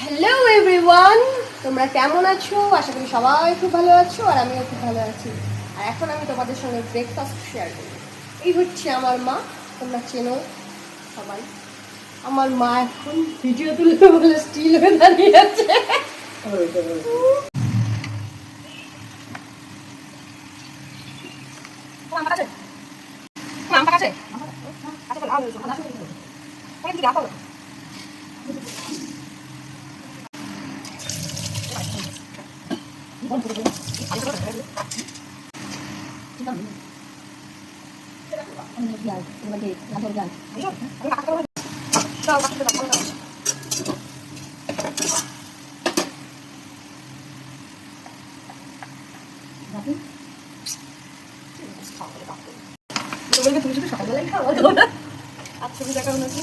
Hello everyone তোমরা কেমন আছো? আশা করি সবাই খুব ভালো আছো, আর আমিও খুব ভালো আছি। আর এখন আমি তোমাদের সঙ্গে ব্রেকফাস্ট শেয়ার করি এই হচ্ছে আমার মা, তোমরা চেনো সবাই। আমার মা এখন ভিডিও তুলতে বলে স্টিল হয়ে দাঁড়িয়ে আছে। তুমি শুধু সকালবেলায় খাওয়া দাওয়া আর ছবি হলো কি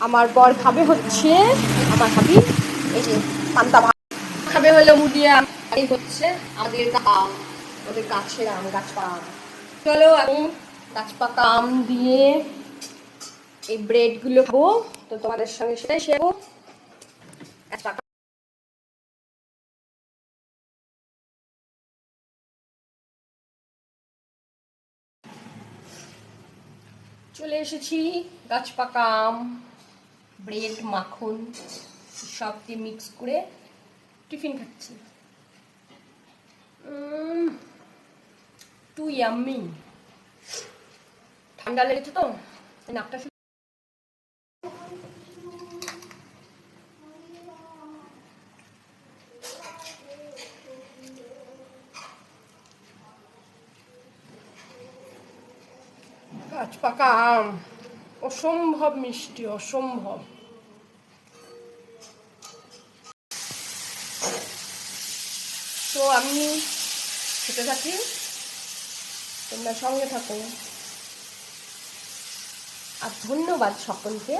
আমার বর খাবে হচ্ছে, আমার খাবি এই যে পান্তা ভাত। খাবে হলো মুটিয়ে এই হচ্ছে আমাদের আম আমাদের গাছের আম গাছ পাকা আম। চলো আমি গাছ পাকা আম দিয়ে এই ব্রেডগুলো খাব, তো তোমাদের সঙ্গে সেটাই শেয়ার করব। চলে এসেছি গাছ পাকা আম। ব্রেড, মাখন সব দিয়ে মিক্স করে টিফিন খাচ্ছি। টু ইয়াম্মি ঠান্ডা লেগেছে তো নাকটা গাছ পাকা আম অসম্ভব মিষ্টি, অসম্ভব। তো আমি খেতে থাকি। তোমরা সঙ্গে থাকো। আর ধন্যবাদ সকলকে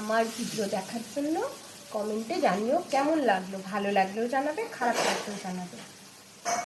আমার ভিডিও দেখার জন্য। কমেন্টে জানিও কেমন লাগল, ভালো লাগলেও জানাবে, খারাপ লাগলেও জানাবে।